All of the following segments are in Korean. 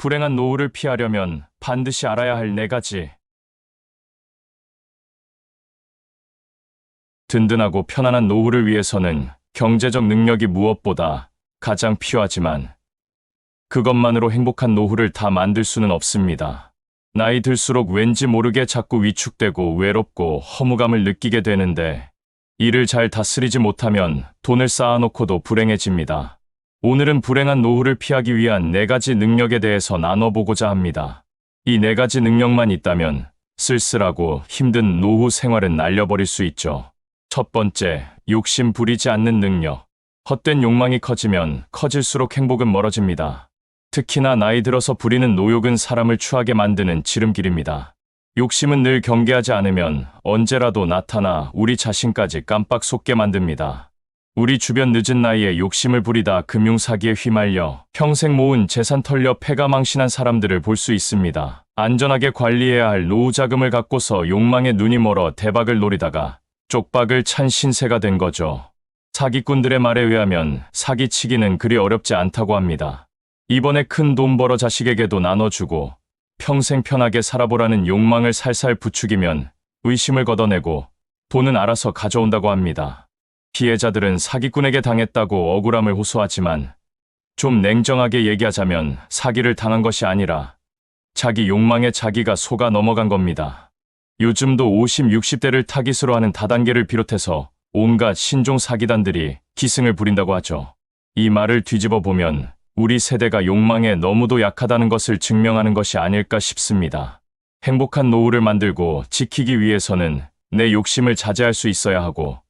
불행한 노후를 피하려면 반드시 알아야 할 네 가지. 든든하고 편안한 노후를 위해서는 경제적 능력이 무엇보다 가장 필요하지만 그것만으로 행복한 노후를 다 만들 수는 없습니다. 나이 들수록 왠지 모르게 자꾸 위축되고 외롭고 허무감을 느끼게 되는데 이를 잘 다스리지 못하면 돈을 쌓아놓고도 불행해집니다. 오늘은 불행한 노후를 피하기 위한 네 가지 능력에 대해서 나눠보고자 합니다. 이 네 가지 능력만 있다면 쓸쓸하고 힘든 노후 생활은 날려버릴 수 있죠. 첫 번째, 욕심 부리지 않는 능력. 헛된 욕망이 커지면 커질수록 행복은 멀어집니다. 특히나 나이 들어서 부리는 노욕은 사람을 추하게 만드는 지름길입니다. 욕심은 늘 경계하지 않으면 언제라도 나타나 우리 자신까지 깜빡 속게 만듭니다. 우리 주변 늦은 나이에 욕심을 부리다 금융사기에 휘말려 평생 모은 재산 털려 패가 망신한 사람들을 볼 수 있습니다. 안전하게 관리해야 할 노후 자금을 갖고서 욕망에 눈이 멀어 대박을 노리다가 쪽박을 찬 신세가 된 거죠. 사기꾼들의 말에 의하면 사기치기는 그리 어렵지 않다고 합니다. 이번에 큰 돈 벌어 자식에게도 나눠주고 평생 편하게 살아보라는 욕망을 살살 부추기면 의심을 걷어내고 돈은 알아서 가져온다고 합니다. 피해자들은 사기꾼에게 당했다고 억울함을 호소하지만 좀 냉정하게 얘기하자면 사기를 당한 것이 아니라 자기 욕망에 자기가 속아 넘어간 겁니다. 요즘도 50, 60대를 타깃으로 하는 다단계를 비롯해서 온갖 신종 사기단들이 기승을 부린다고 하죠. 이 말을 뒤집어 보면 우리 세대가 욕망에 너무도 약하다는 것을 증명하는 것이 아닐까 싶습니다. 행복한 노후를 만들고 지키기 위해서는 내 욕심을 자제할 수 있어야 하고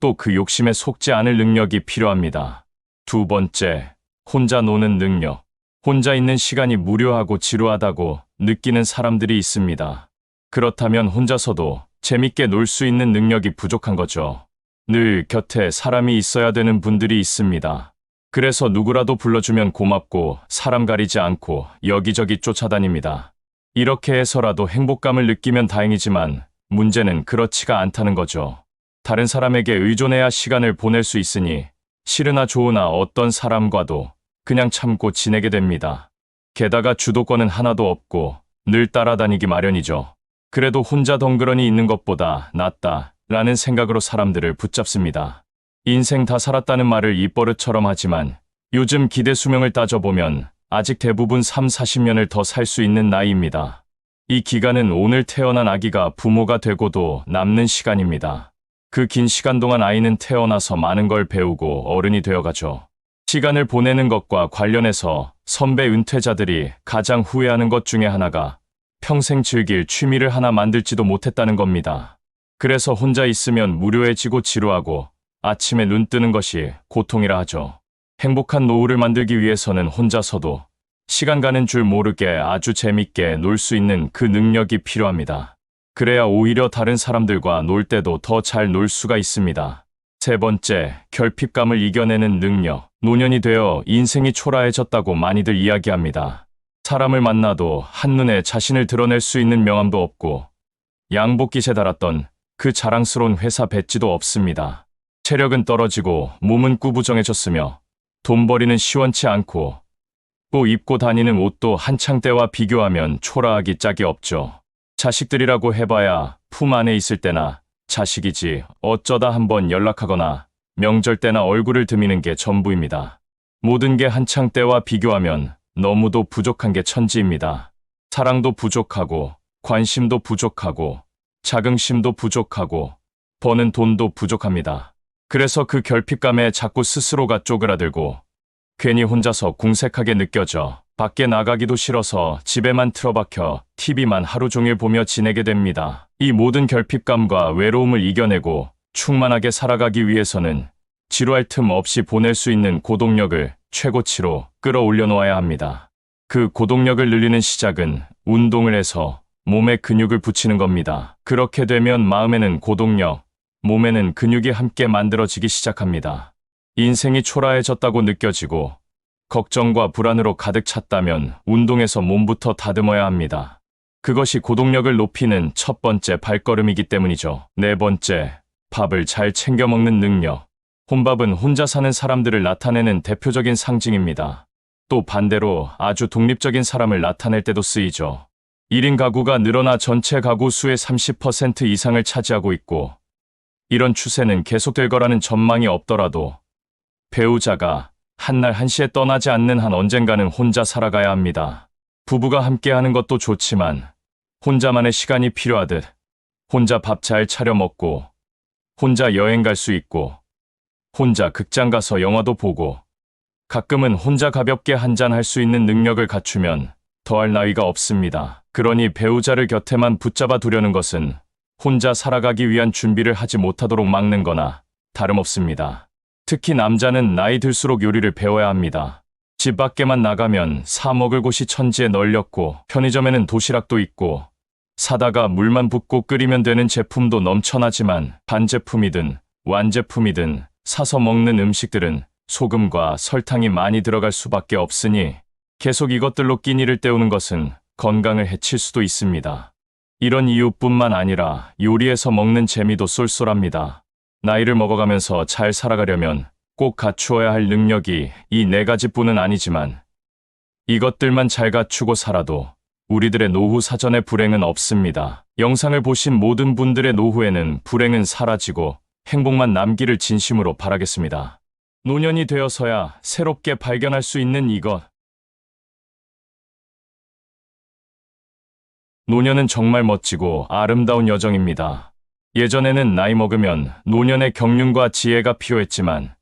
또 그 욕심에 속지 않을 능력이 필요합니다. 두 번째, 혼자 노는 능력. 혼자 있는 시간이 무료하고 지루하다고 느끼는 사람들이 있습니다. 그렇다면 혼자서도 재밌게 놀 수 있는 능력이 부족한 거죠. 늘 곁에 사람이 있어야 되는 분들이 있습니다. 그래서 누구라도 불러주면 고맙고 사람 가리지 않고 여기저기 쫓아다닙니다. 이렇게 해서라도 행복감을 느끼면 다행이지만 문제는 그렇지가 않다는 거죠. 다른 사람에게 의존해야 시간을 보낼 수 있으니 싫으나 좋으나 어떤 사람과도 그냥 참고 지내게 됩니다. 게다가 주도권은 하나도 없고 늘 따라다니기 마련이죠. 그래도 혼자 덩그러니 있는 것보다 낫다 라는 생각으로 사람들을 붙잡습니다. 인생 다 살았다는 말을 입버릇처럼 하지만 요즘 기대 수명을 따져보면 아직 대부분 3, 40년을 더 살 수 있는 나이입니다. 이 기간은 오늘 태어난 아기가 부모가 되고도 남는 시간입니다. 그 긴 시간 동안 아이는 태어나서 많은 걸 배우고 어른이 되어가죠. 시간을 보내는 것과 관련해서 선배 은퇴자들이 가장 후회하는 것 중에 하나가 평생 즐길 취미를 하나 만들지도 못했다는 겁니다. 그래서 혼자 있으면 무료해지고 지루하고 아침에 눈 뜨는 것이 고통이라 하죠. 행복한 노후를 만들기 위해서는 혼자서도 시간 가는 줄 모르게 아주 재밌게 놀 수 있는 그 능력이 필요합니다. 그래야 오히려 다른 사람들과 놀 때도 더 잘 놀 수가 있습니다. 세 번째, 결핍감을 이겨내는 능력. 노년이 되어 인생이 초라해졌다고 많이들 이야기합니다. 사람을 만나도 한눈에 자신을 드러낼 수 있는 명함도 없고 양복깃에 달았던 그 자랑스러운 회사 배지도 없습니다. 체력은 떨어지고 몸은 꾸부정해졌으며 돈벌이는 시원치 않고 또 입고 다니는 옷도 한창 때와 비교하면 초라하기 짝이 없죠. 자식들이라고 해봐야 품 안에 있을 때나 자식이지 어쩌다 한번 연락하거나 명절 때나 얼굴을 드미는 게 전부입니다. 모든 게 한창 때와 비교하면 너무도 부족한 게 천지입니다. 사랑도 부족하고 관심도 부족하고 자긍심도 부족하고 버는 돈도 부족합니다. 그래서 그 결핍감에 자꾸 스스로가 쪼그라들고 괜히 혼자서 궁색하게 느껴져 밖에 나가기도 싫어서 집에만 틀어박혀 TV만 하루 종일 보며 지내게 됩니다. 이 모든 결핍감과 외로움을 이겨내고 충만하게 살아가기 위해서는 지루할 틈 없이 보낼 수 있는 고동력을 최고치로 끌어올려 놓아야 합니다. 그 고동력을 늘리는 시작은 운동을 해서 몸에 근육을 붙이는 겁니다. 그렇게 되면 마음에는 고동력, 몸에는 근육이 함께 만들어지기 시작합니다. 인생이 초라해졌다고 느껴지고 걱정과 불안으로 가득 찼다면 운동에서 몸부터 다듬어야 합니다. 그것이 고동력을 높이는 첫 번째 발걸음이기 때문이죠. 네 번째, 밥을 잘 챙겨 먹는 능력. 혼밥은 혼자 사는 사람들을 나타내는 대표적인 상징입니다. 또 반대로 아주 독립적인 사람을 나타낼 때도 쓰이죠. 1인 가구가 늘어나 전체 가구 수의 30% 이상을 차지하고 있고, 이런 추세는 계속될 거라는 전망이 없더라도, 배우자가 한날 한시에 떠나지 않는 한 언젠가는 혼자 살아가야 합니다. 부부가 함께 하는 것도 좋지만, 혼자만의 시간이 필요하듯, 혼자 밥 잘 차려 먹고, 혼자 여행 갈 수 있고, 혼자 극장 가서 영화도 보고, 가끔은 혼자 가볍게 한잔 할 수 있는 능력을 갖추면 더할 나위가 없습니다. 그러니 배우자를 곁에만 붙잡아 두려는 것은 혼자 살아가기 위한 준비를 하지 못하도록 막는 거나 다름없습니다. 특히 남자는 나이 들수록 요리를 배워야 합니다. 집 밖에만 나가면 사 먹을 곳이 천지에 널렸고 편의점에는 도시락도 있고 사다가 물만 붓고 끓이면 되는 제품도 넘쳐나지만 반제품이든 완제품이든 사서 먹는 음식들은 소금과 설탕이 많이 들어갈 수밖에 없으니 계속 이것들로 끼니를 때우는 것은 건강을 해칠 수도 있습니다. 이런 이유뿐만 아니라 요리에서 먹는 재미도 쏠쏠합니다. 나이를 먹어가면서 잘 살아가려면 꼭 갖추어야 할 능력이 이 네 가지뿐은 아니지만 이것들만 잘 갖추고 살아도 우리들의 노후 사전에 불행은 없습니다. 영상을 보신 모든 분들의 노후에는 불행은 사라지고 행복만 남기를 진심으로 바라겠습니다. 노년이 되어서야 새롭게 발견할 수 있는 이것. 노년은 정말 멋지고 아름다운 여정입니다. 예전에는 나이 먹으면 노년의 경륜과 지혜가 필요했지만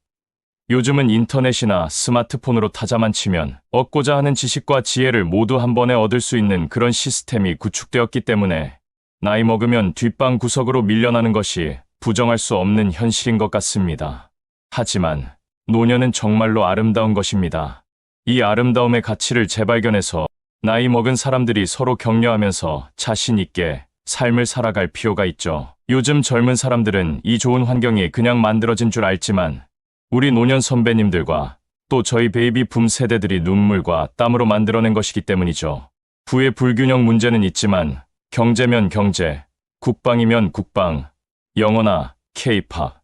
요즘은 인터넷이나 스마트폰으로 타자만 치면 얻고자 하는 지식과 지혜를 모두 한 번에 얻을 수 있는 그런 시스템이 구축되었기 때문에 나이 먹으면 뒷방 구석으로 밀려나는 것이 부정할 수 없는 현실인 것 같습니다. 하지만 노년은 정말로 아름다운 것입니다. 이 아름다움의 가치를 재발견해서 나이 먹은 사람들이 서로 격려하면서 자신 있게 삶을 살아갈 필요가 있죠. 요즘 젊은 사람들은 이 좋은 환경이 그냥 만들어진 줄 알지만 우리 노년 선배님들과 또 저희 베이비 붐 세대들이 눈물과 땀으로 만들어낸 것이기 때문이죠. 부의 불균형 문제는 있지만 경제면 경제, 국방이면 국방, 영어나 케이팝,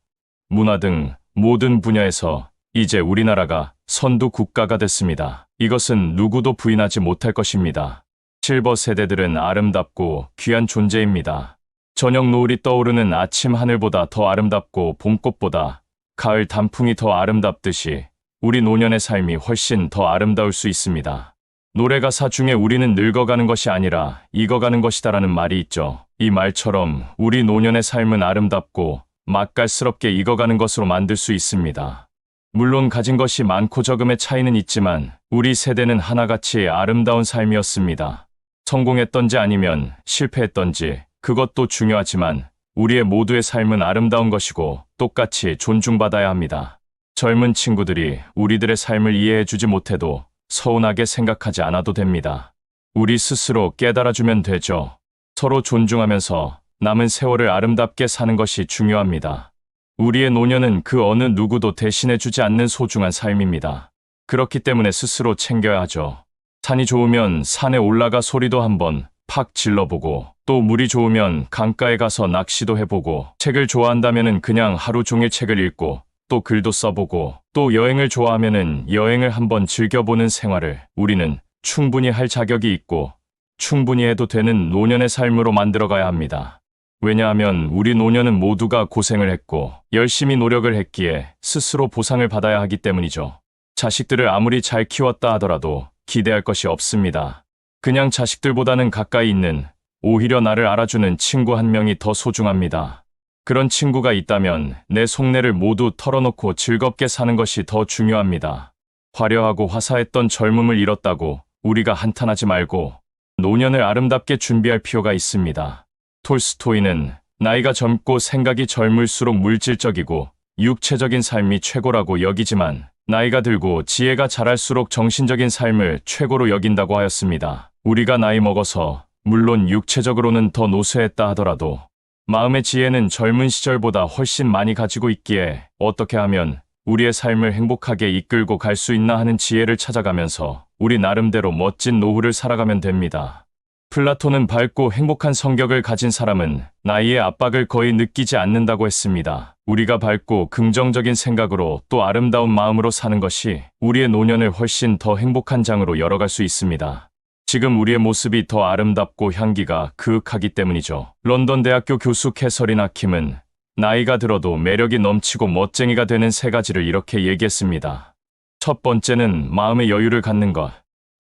문화 등 모든 분야에서 이제 우리나라가 선두 국가가 됐습니다. 이것은 누구도 부인하지 못할 것입니다. 실버 세대들은 아름답고 귀한 존재입니다. 저녁 노을이 떠오르는 아침 하늘보다 더 아름답고 봄꽃보다 가을 단풍이 더 아름답듯이 우리 노년의 삶이 훨씬 더 아름다울 수 있습니다. 노래 가사 중에 우리는 늙어가는 것이 아니라 익어가는 것이다라는 말이 있죠. 이 말처럼 우리 노년의 삶은 아름답고 맛깔스럽게 익어가는 것으로 만들 수 있습니다. 물론 가진 것이 많고 적음의 차이는 있지만 우리 세대는 하나같이 아름다운 삶이었습니다. 성공했던지 아니면 실패했던지 그것도 중요하지만 우리의 모두의 삶은 아름다운 것이고 똑같이 존중받아야 합니다. 젊은 친구들이 우리들의 삶을 이해해주지 못해도 서운하게 생각하지 않아도 됩니다. 우리 스스로 깨달아주면 되죠. 서로 존중하면서 남은 세월을 아름답게 사는 것이 중요합니다. 우리의 노년은 그 어느 누구도 대신해주지 않는 소중한 삶입니다. 그렇기 때문에 스스로 챙겨야 하죠. 산이 좋으면 산에 올라가 소리도 한번 팍 질러보고 또 물이 좋으면 강가에 가서 낚시도 해보고 책을 좋아한다면은 그냥 하루 종일 책을 읽고 또 글도 써보고 또 여행을 좋아하면은 여행을 한번 즐겨보는 생활을 우리는 충분히 할 자격이 있고 충분히 해도 되는 노년의 삶으로 만들어가야 합니다. 왜냐하면 우리 노년은 모두가 고생을 했고 열심히 노력을 했기에 스스로 보상을 받아야 하기 때문이죠. 자식들을 아무리 잘 키웠다 하더라도 기대할 것이 없습니다. 그냥 자식들보다는 가까이 있는 오히려 나를 알아주는 친구 한 명이 더 소중합니다. 그런 친구가 있다면 내 속내를 모두 털어놓고 즐겁게 사는 것이 더 중요합니다. 화려하고 화사했던 젊음을 잃었다고 우리가 한탄하지 말고 노년을 아름답게 준비할 필요가 있습니다. 톨스토이는 나이가 젊고 생각이 젊을수록 물질적이고 육체적인 삶이 최고라고 여기지만 나이가 들고 지혜가 자랄수록 정신적인 삶을 최고로 여긴다고 하였습니다. 우리가 나이 먹어서 물론 육체적으로는 더 노쇠했다 하더라도 마음의 지혜는 젊은 시절보다 훨씬 많이 가지고 있기에 어떻게 하면 우리의 삶을 행복하게 이끌고 갈 수 있나 하는 지혜를 찾아가면서 우리 나름대로 멋진 노후를 살아가면 됩니다. 플라톤은 밝고 행복한 성격을 가진 사람은 나이의 압박을 거의 느끼지 않는다고 했습니다. 우리가 밝고 긍정적인 생각으로 또 아름다운 마음으로 사는 것이 우리의 노년을 훨씬 더 행복한 장으로 열어갈 수 있습니다. 지금 우리의 모습이 더 아름답고 향기가 그윽하기 때문이죠. 런던 대학교 교수 캐서린 아킴은 나이가 들어도 매력이 넘치고 멋쟁이가 되는 세 가지를 이렇게 얘기했습니다. 첫 번째는 마음의 여유를 갖는 것.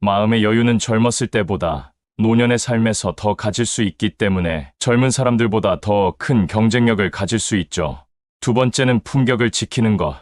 마음의 여유는 젊었을 때보다 노년의 삶에서 더 가질 수 있기 때문에 젊은 사람들보다 더 큰 경쟁력을 가질 수 있죠. 두 번째는 품격을 지키는 것.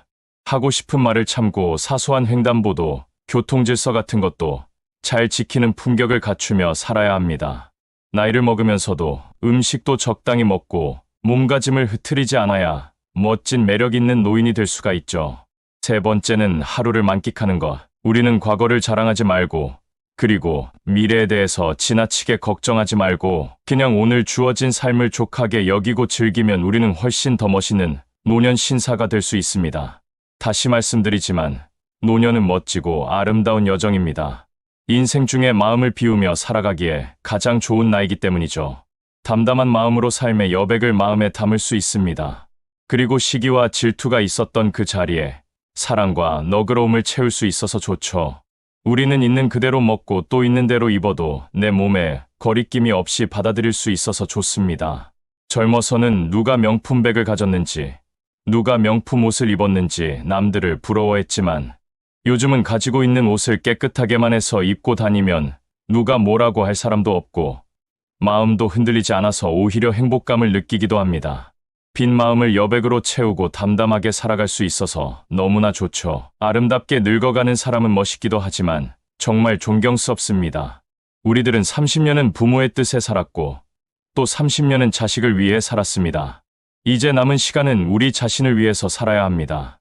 하고 싶은 말을 참고 사소한 횡단보도, 교통질서 같은 것도 잘 지키는 품격을 갖추며 살아야 합니다. 나이를 먹으면서도 음식도 적당히 먹고 몸가짐을 흐트리지 않아야 멋진 매력 있는 노인이 될 수가 있죠. 세 번째는 하루를 만끽하는 것. 우리는 과거를 자랑하지 말고 그리고 미래에 대해서 지나치게 걱정하지 말고 그냥 오늘 주어진 삶을 족하게 여기고 즐기면 우리는 훨씬 더 멋있는 노년 신사가 될 수 있습니다. 다시 말씀드리지만 노년은 멋지고 아름다운 여정입니다. 인생 중에 마음을 비우며 살아가기에 가장 좋은 나이기 때문이죠. 담담한 마음으로 삶의 여백을 마음에 담을 수 있습니다. 그리고 시기와 질투가 있었던 그 자리에 사랑과 너그러움을 채울 수 있어서 좋죠. 우리는 있는 그대로 먹고 또 있는 대로 입어도 내 몸에 거리낌이 없이 받아들일 수 있어서 좋습니다. 젊어서는 누가 명품백을 가졌는지, 누가 명품 옷을 입었는지 남들을 부러워했지만 요즘은 가지고 있는 옷을 깨끗하게만 해서 입고 다니면 누가 뭐라고 할 사람도 없고 마음도 흔들리지 않아서 오히려 행복감을 느끼기도 합니다. 빈 마음을 여백으로 채우고 담담하게 살아갈 수 있어서 너무나 좋죠. 아름답게 늙어가는 사람은 멋있기도 하지만 정말 존경스럽습니다. 우리들은 30년은 부모의 뜻에 살았고 또 30년은 자식을 위해 살았습니다. 이제 남은 시간은 우리 자신을 위해서 살아야 합니다.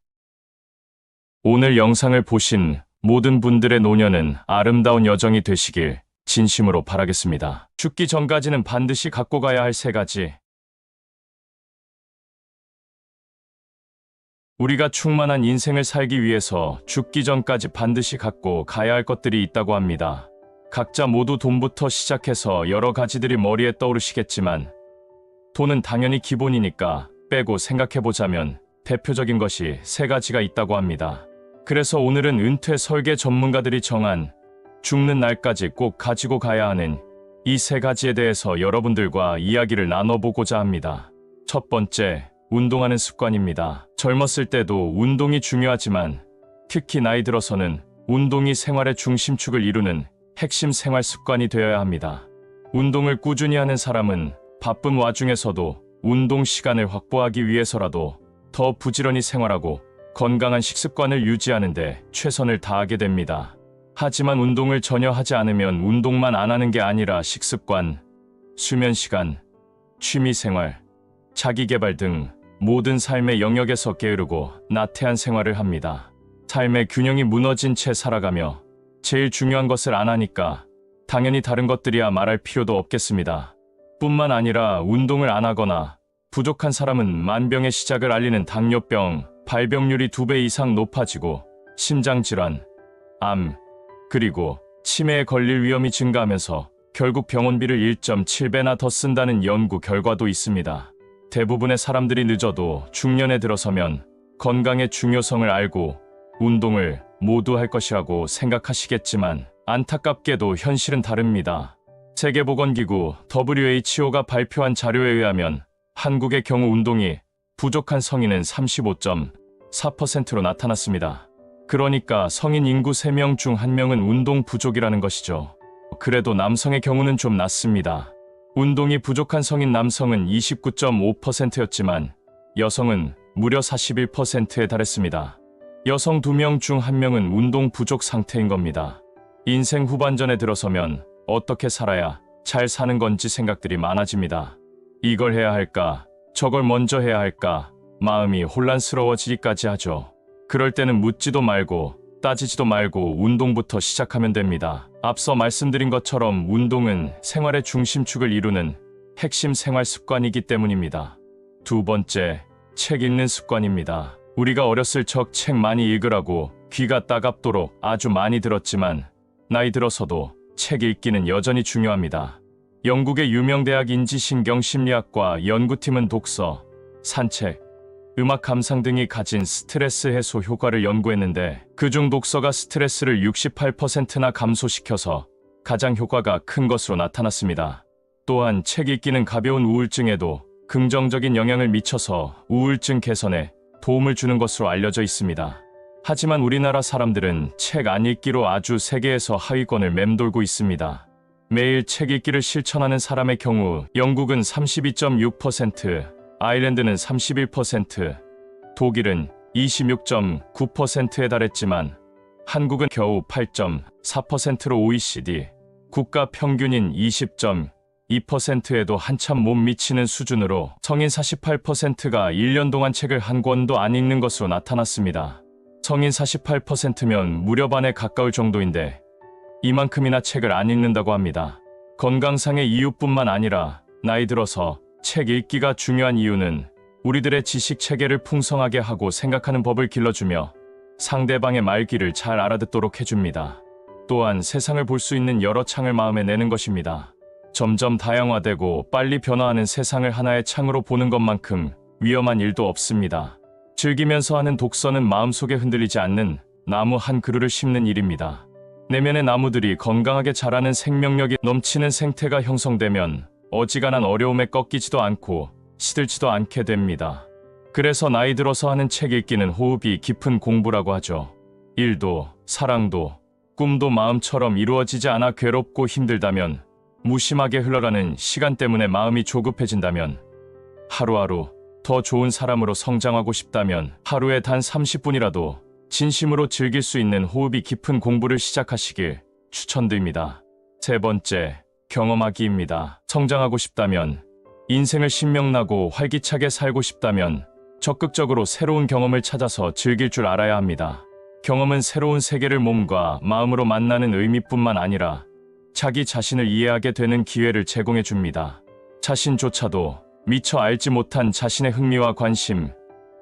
오늘 영상을 보신 모든 분들의 노년은 아름다운 여정이 되시길 진심으로 바라겠습니다. 죽기 전까지는 반드시 갖고 가야 할 세 가지. 우리가 충만한 인생을 살기 위해서 죽기 전까지 반드시 갖고 가야 할 것들이 있다고 합니다. 각자 모두 돈부터 시작해서 여러 가지들이 머리에 떠오르시겠지만 돈은 당연히 기본이니까 빼고 생각해보자면 대표적인 것이 세 가지가 있다고 합니다. 그래서 오늘은 은퇴 설계 전문가들이 정한 죽는 날까지 꼭 가지고 가야 하는 이 세 가지에 대해서 여러분들과 이야기를 나눠보고자 합니다. 첫 번째, 운동하는 습관입니다. 젊었을 때도 운동이 중요하지만 특히 나이 들어서는 운동이 생활의 중심축을 이루는 핵심 생활 습관이 되어야 합니다. 운동을 꾸준히 하는 사람은 바쁜 와중에서도 운동 시간을 확보하기 위해서라도 더 부지런히 생활하고 건강한 식습관을 유지하는데 최선을 다하게 됩니다. 하지만 운동을 전혀 하지 않으면 운동만 안 하는 게 아니라 식습관, 수면 시간, 취미 생활, 자기 개발 등 모든 삶의 영역에서 게으르고 나태한 생활을 합니다. 삶의 균형이 무너진 채 살아가며 제일 중요한 것을 안 하니까 당연히 다른 것들이야 말할 필요도 없겠습니다. 뿐만 아니라 운동을 안 하거나 부족한 사람은 만병의 시작을 알리는 당뇨병, 발병률이 두 배 이상 높아지고 심장질환, 암, 그리고 치매에 걸릴 위험이 증가하면서 결국 병원비를 1.7배나 더 쓴다는 연구 결과도 있습니다. 대부분의 사람들이 늦어도 중년에 들어서면 건강의 중요성을 알고 운동을 모두 할 것이라고 생각하시겠지만 안타깝게도 현실은 다릅니다. 세계보건기구 WHO가 발표한 자료에 의하면 한국의 경우 운동이 부족한 성인은 35.4%로 나타났습니다. 그러니까 성인 인구 3명 중 1명은 운동 부족이라는 것이죠. 그래도 남성의 경우는 좀 낫습니다. 운동이 부족한 성인 남성은 29.5%였지만 여성은 무려 41%에 달했습니다. 여성 2명 중 1명은 운동 부족 상태인 겁니다. 인생 후반전에 들어서면 어떻게 살아야 잘 사는 건지 생각들이 많아집니다. 이걸 해야 할까? 저걸 먼저 해야 할까? 마음이 혼란스러워지기까지 하죠. 그럴 때는 묻지도 말고 따지지도 말고 운동부터 시작하면 됩니다. 앞서 말씀드린 것처럼 운동은 생활의 중심축을 이루는 핵심 생활 습관이기 때문입니다. 두 번째, 책 읽는 습관입니다. 우리가 어렸을 적 책 많이 읽으라고 귀가 따갑도록 아주 많이 들었지만 나이 들어서도 책 읽기는 여전히 중요합니다. 영국의 유명 대학 인지신경심리학과 연구팀은 독서, 산책, 음악 감상 등이 가진 스트레스 해소 효과를 연구했는데 그중 독서가 스트레스를 68%나 감소시켜서 가장 효과가 큰 것으로 나타났습니다. 또한 책 읽기는 가벼운 우울증에도 긍정적인 영향을 미쳐서 우울증 개선에 도움을 주는 것으로 알려져 있습니다. 하지만 우리나라 사람들은 책 안 읽기로 아주 세계에서 하위권을 맴돌고 있습니다. 매일 책 읽기를 실천하는 사람의 경우 영국은 32.6%, 아일랜드는 31%, 독일은 26.9%에 달했지만 한국은 겨우 8.4%로 OECD 국가 평균인 20.2%에도 한참 못 미치는 수준으로 성인 48%가 1년 동안 책을 한 권도 안 읽는 것으로 나타났습니다. 성인 48%면 무려 반에 가까울 정도인데 이만큼이나 책을 안 읽는다고 합니다. 건강상의 이유뿐만 아니라 나이 들어서 책 읽기가 중요한 이유는 우리들의 지식 체계를 풍성하게 하고 생각하는 법을 길러주며 상대방의 말귀를 잘 알아듣도록 해줍니다. 또한 세상을 볼 수 있는 여러 창을 마음에 내는 것입니다. 점점 다양화되고 빨리 변화하는 세상을 하나의 창으로 보는 것만큼 위험한 일도 없습니다. 즐기면서 하는 독서는 마음속에 흔들리지 않는 나무 한 그루를 심는 일입니다. 내면의 나무들이 건강하게 자라는 생명력이 넘치는 생태가 형성되면 어지간한 어려움에 꺾이지도 않고 시들지도 않게 됩니다. 그래서 나이 들어서 하는 책 읽기는 호흡이 깊은 공부라고 하죠. 일도, 사랑도, 꿈도 마음처럼 이루어지지 않아 괴롭고 힘들다면, 무심하게 흘러가는 시간 때문에 마음이 조급해진다면, 하루하루 더 좋은 사람으로 성장하고 싶다면 하루에 단 30분이라도 진심으로 즐길 수 있는 호흡이 깊은 공부를 시작하시길 추천드립니다. 세 번째, 경험하기입니다. 성장하고 싶다면, 인생을 신명나고 활기차게 살고 싶다면 적극적으로 새로운 경험을 찾아서 즐길 줄 알아야 합니다. 경험은 새로운 세계를 몸과 마음으로 만나는 의미뿐만 아니라 자기 자신을 이해하게 되는 기회를 제공해 줍니다. 자신조차도 미처 알지 못한 자신의 흥미와 관심,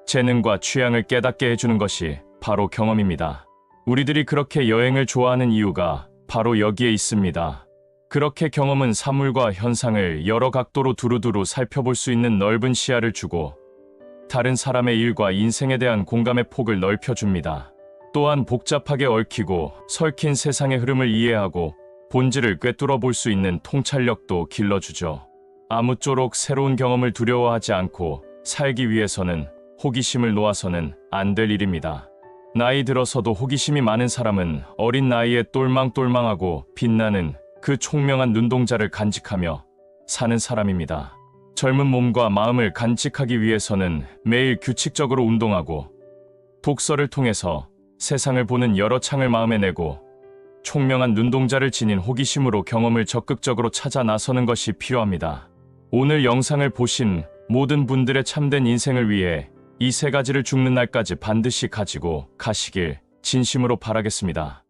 재능과 취향을 깨닫게 해주는 것이 바로 경험입니다. 우리들이 그렇게 여행을 좋아하는 이유가 바로 여기에 있습니다. 그렇게 경험은 사물과 현상을 여러 각도로 두루두루 살펴볼 수 있는 넓은 시야를 주고 다른 사람의 일과 인생에 대한 공감의 폭을 넓혀줍니다. 또한 복잡하게 얽히고 설킨 세상의 흐름을 이해하고 본질을 꿰뚫어 볼 수 있는 통찰력도 길러주죠. 아무쪼록 새로운 경험을 두려워하지 않고 살기 위해서는 호기심을 놓아서는 안 될 일입니다. 나이 들어서도 호기심이 많은 사람은 어린 나이에 똘망똘망하고 빛나는 그 총명한 눈동자를 간직하며 사는 사람입니다. 젊은 몸과 마음을 간직하기 위해서는 매일 규칙적으로 운동하고 독서를 통해서 세상을 보는 여러 창을 마음에 내고 총명한 눈동자를 지닌 호기심으로 경험을 적극적으로 찾아 나서는 것이 필요합니다. 오늘 영상을 보신 모든 분들의 참된 인생을 위해 이 세 가지를 죽는 날까지 반드시 가지고 가시길 진심으로 바라겠습니다.